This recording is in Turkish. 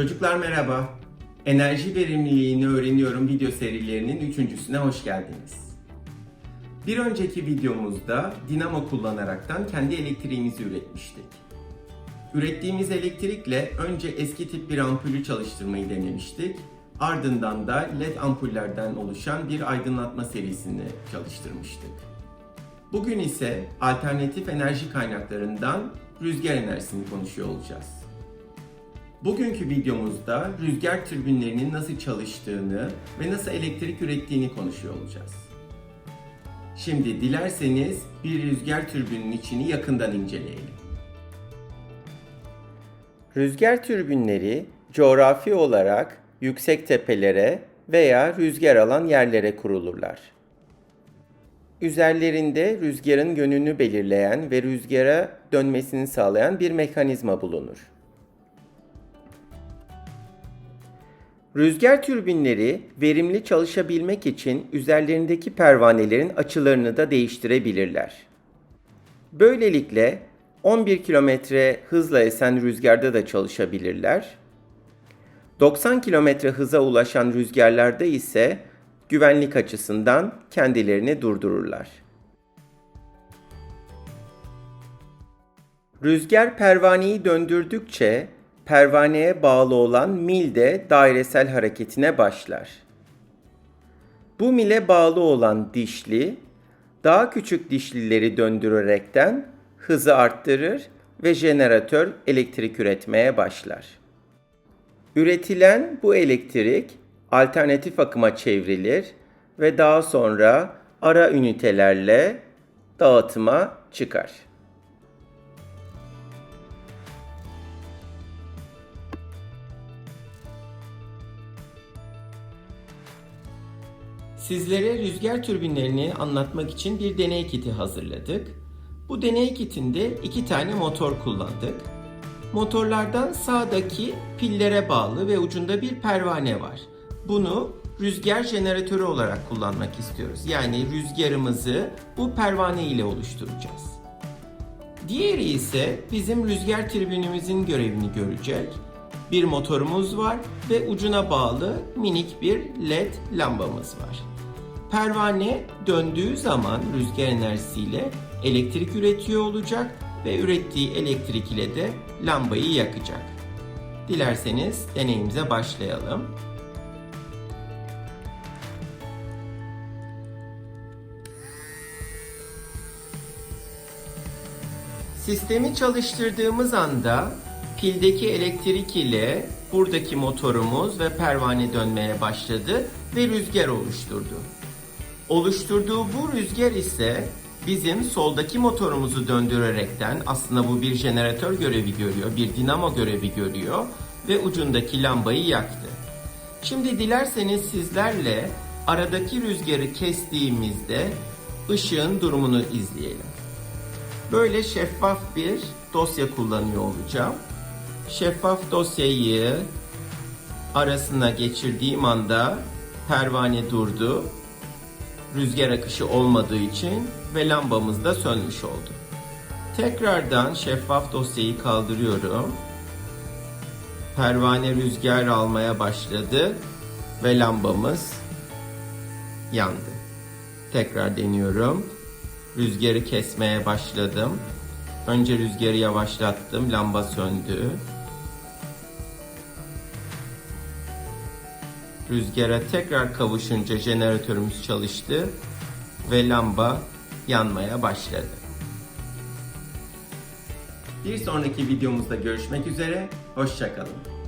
Çocuklar merhaba. Enerji verimliliğini öğreniyorum video serilerinin üçüncüsüne hoş geldiniz. Bir önceki videomuzda dinamo kullanaraktan kendi elektriğimizi üretmiştik. Ürettiğimiz elektrikle önce eski tip bir ampulü çalıştırmayı denemiştik. Ardından da LED ampullerden oluşan bir aydınlatma serisini çalıştırmıştık. Bugün ise alternatif enerji kaynaklarından rüzgar enerjisini konuşuyor olacağız. Bugünkü videomuzda rüzgar türbinlerinin nasıl çalıştığını ve nasıl elektrik ürettiğini konuşuyor olacağız. Şimdi dilerseniz bir rüzgar türbünün içini yakından inceleyelim. Rüzgar türbinleri coğrafi olarak yüksek tepelere veya rüzgar alan yerlere kurulurlar. Üzerlerinde rüzgarın yönünü belirleyen ve rüzgara dönmesini sağlayan bir mekanizma bulunur. Rüzgar türbinleri verimli çalışabilmek için üzerlerindeki pervanelerin açılarını da değiştirebilirler. Böylelikle 11 kilometre hızla esen rüzgarda da çalışabilirler. 90 kilometre hıza ulaşan rüzgarlarda ise güvenlik açısından kendilerini durdururlar. Rüzgar pervaneyi döndürdükçe pervaneye bağlı olan mil de dairesel hareketine başlar. Bu mile bağlı olan dişli daha küçük dişlileri döndürerekten hızı arttırır ve jeneratör elektrik üretmeye başlar. Üretilen bu elektrik alternatif akıma çevrilir ve daha sonra ara ünitelerle dağıtıma çıkar. Sizlere rüzgar türbinlerini anlatmak için bir deney kiti hazırladık. Bu deney kitinde iki tane motor kullandık. Motorlardan sağdaki pillere bağlı ve ucunda bir pervane var. Bunu rüzgar jeneratörü olarak kullanmak istiyoruz. Yani rüzgarımızı bu pervane ile oluşturacağız. Diğeri ise bizim rüzgar tribünümüzün görevini görecek. Bir motorumuz var ve ucuna bağlı minik bir led lambamız var. Pervane döndüğü zaman rüzgar enerjisiyle elektrik üretiyor olacak ve ürettiği elektrik ile de lambayı yakacak. Dilerseniz deneyimize başlayalım. Sistemi çalıştırdığımız anda pildeki elektrik ile buradaki motorumuz ve pervane dönmeye başladı ve rüzgar oluşturdu. Oluşturduğu bu rüzgar ise bizim soldaki motorumuzu döndürerekten aslında bu bir jeneratör görevi görüyor, bir dinamo görevi görüyor ve ucundaki lambayı yaktı. Şimdi dilerseniz sizlerle aradaki rüzgarı kestiğimizde ışığın durumunu izleyelim. Böyle şeffaf bir dosya kullanıyor olacağım. Şeffaf dosyayı arasına geçirdiğim anda pervane durdu. Rüzgar akışı olmadığı için ve lambamız da sönmüş oldu. Tekrardan şeffaf dosyayı kaldırıyorum. Pervane rüzgar almaya başladı ve lambamız yandı. Tekrar deniyorum. Rüzgarı kesmeye başladım. Önce rüzgarı yavaşlattım, lamba söndü. Rüzgara tekrar kavuşunca jeneratörümüz çalıştı ve lamba yanmaya başladı. Bir sonraki videomuzda görüşmek üzere, hoşçakalın.